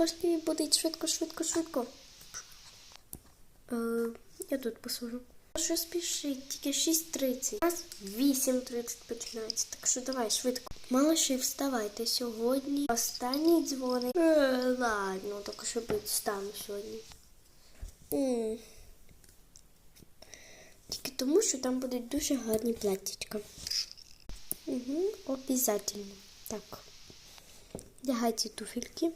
пошли, будить швидко, швидко, швидко. Е, я тут посажу. Що спішить, тільки 6.30. У нас 8.30 починається, так що давай швидко. Малыші, вставайте сьогодні. Останній дзвоник. Е, ладно, так що встану сьогодні. М. Тільки тому, що там будуть дуже гарні платтячка. Угу, обязательно. Так. Вдягайте туфельки.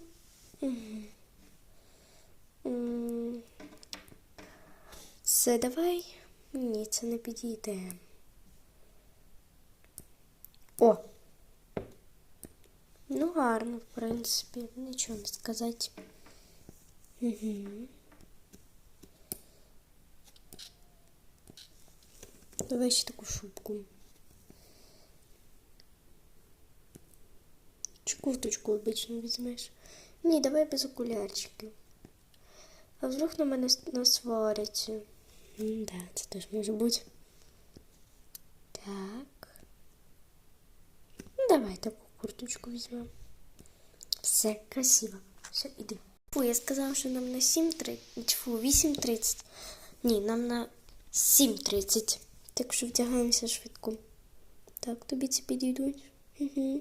Це давай. Ні, це не підійде. О! Ну, гарно, в принципі, нічого не сказати. Угу. Давай ще таку шубку. Чи курточку обично візьмеш? Ні, давай без окулярчиків. А вдруг на мене насваряться? М, Да, це теж може бути. Так. Ну, Давай таку курточку візьмемо. Все, красиво. Все, іди. Фу, я сказала, що нам на 7.30. Фу, 8.30. Ні, нам на 7.30. Так що вдягаємося швидко. Так, тобі ці підійдуть. Угу.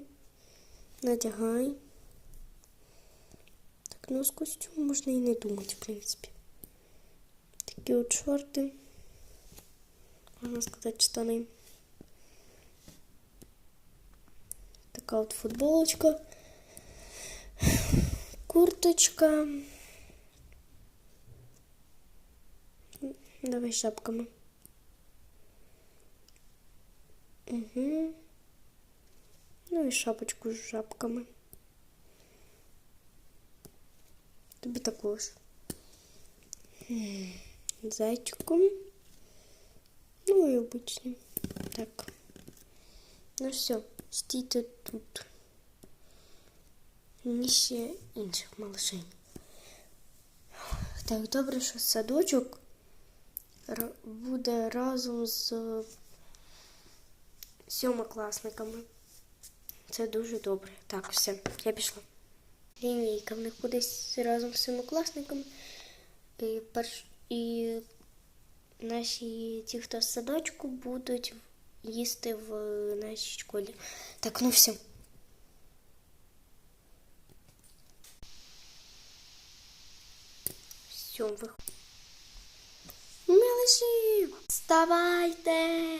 Надягай. Так, ну з костюмом можна і не думати, в принципі. Такі от шорти. Можна сказати, штани. Така от футболочка. Курточка. Давай шапками. Угу. Ну і шапочку з шапками. Тобі також. Зайчиком. Ну і обичним. Так. Ну все, стійте тут. Мені ще інших малышей. Так, добре, що садочок буде разом з сьомокласниками. Це дуже добре. Так, все, я пішла. Лінійка в них буде с- разом з семикласниками. І, перш... і наші ті, хто з садочку, будуть їсти в нашій школі. Так, ну все. Все, виходимо. Мелиші, вставайте!